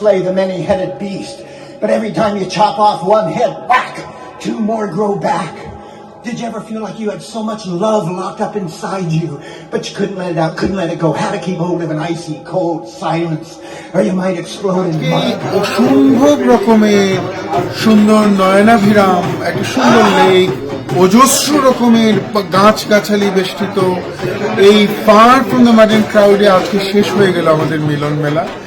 slay the many-headed beast. But every time you chop off one head, whack, two more grow back. Did you ever feel like you had so much love locked up inside you, but you couldn't let it out, couldn't let it go, had to keep hold of an icy, cold silence, or you might explode in এই mud? অসম্ভব রকমের সুন্দর নয়নাভিরাম একটা সুন্দর lake অজস্র রকমের গাছ গাছালি বেষ্টিত এই ফার ফ্রম দ্য মার্ডেন ক্রাউডে আজকে শেষ হয়ে গেল আমাদের মিলন মেলা ফেস্টিভ্যাল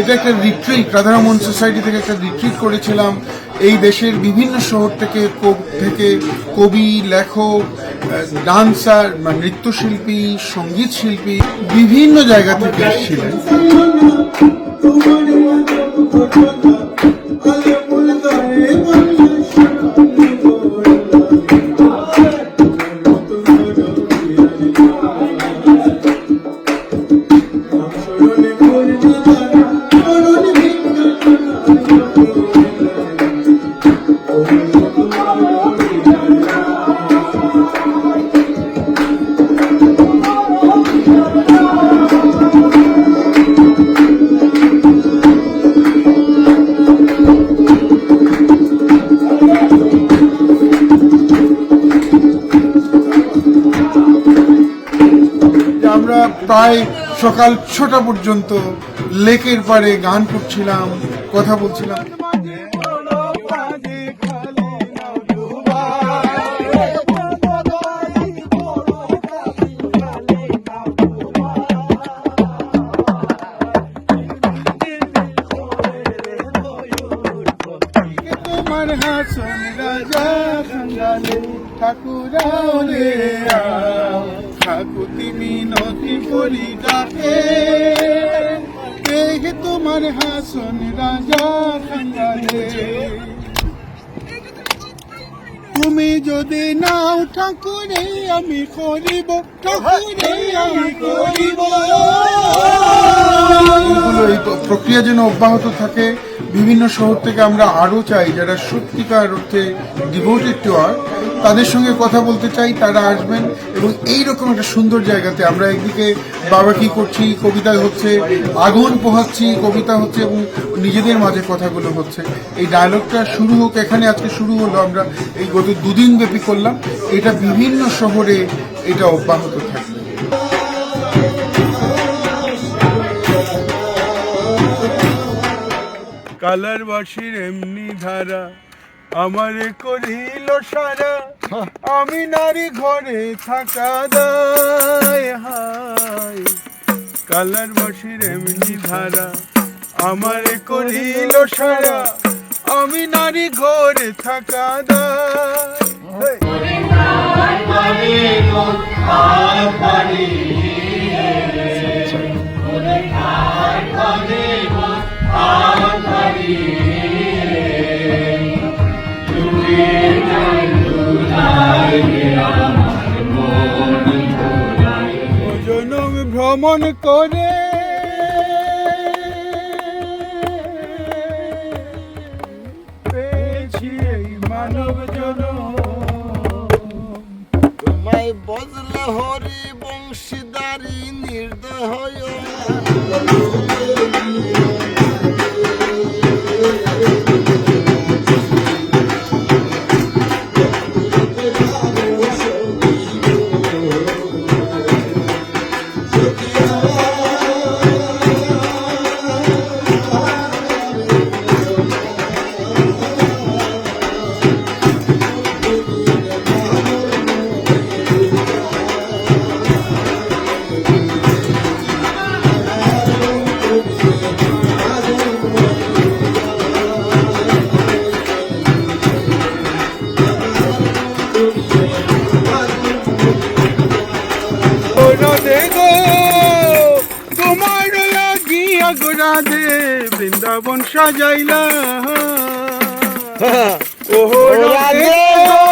এটা একটা রিট্রিট রাধারামন সোসাইটি থেকে একটা রিট্রিট করেছিলাম। এই দেশের বিভিন্ন শহর থেকে থেকে কবি, লেখক ডান্সার নৃত্যশিল্পী সংগীত শিল্পী বিভিন্ন জায়গা থেকে এসেছিলেন। প্রায় সকাল ছটা পর্যন্ত লেকের পাড়ে গান করছিলাম কথা বলছিলাম। খাঙ্গালে রে ঠাকুতি মিনতি তোমার হাসন রাজা তুমি যদি না ঠাকুরে, আমি করিব, ঠাকুরে আমি করিব। প্রক্রিয়া যেন অব্যাহত থাকে, বিভিন্ন শহর থেকে আমরা আরও চাই, যারা সত্যিকার অর্থে ডিভোটেড টু আর্ট তাদের সঙ্গে কথা বলতে চাই, তারা আসবেন এবং এই রকম একটা সুন্দর জায়গাতে আমরা একদিকে বাবা কি করছি কবিতা হচ্ছে, আগুন পোহাচ্ছি, কবিতা হচ্ছে এবং নিজেদের মাঝে কথাগুলো হচ্ছে। এই ডায়লগটা শুরু হোক, এখানে আজকে শুরু হলো, আমরা এই গত দুদিন ব্যাপী করলাম। এটা বিভিন্ন শহরে এটা অব্যাহত কালার বাসির এমনি ধারা, আমারে করিল সারা। আমি নারী ঘরে থাকা দায় হায় কালার বাসির এমনি ধারা আমারে করিল সারা। আমি নারী ঘরে থাকা দায়। জনম ভ্রমণ করে। পেয়েছি এই মানব তোমায় বজলে হরি বংশীদারি নির্দয়। রাধে বৃন্দাবন সাজাইলা ও রাধে।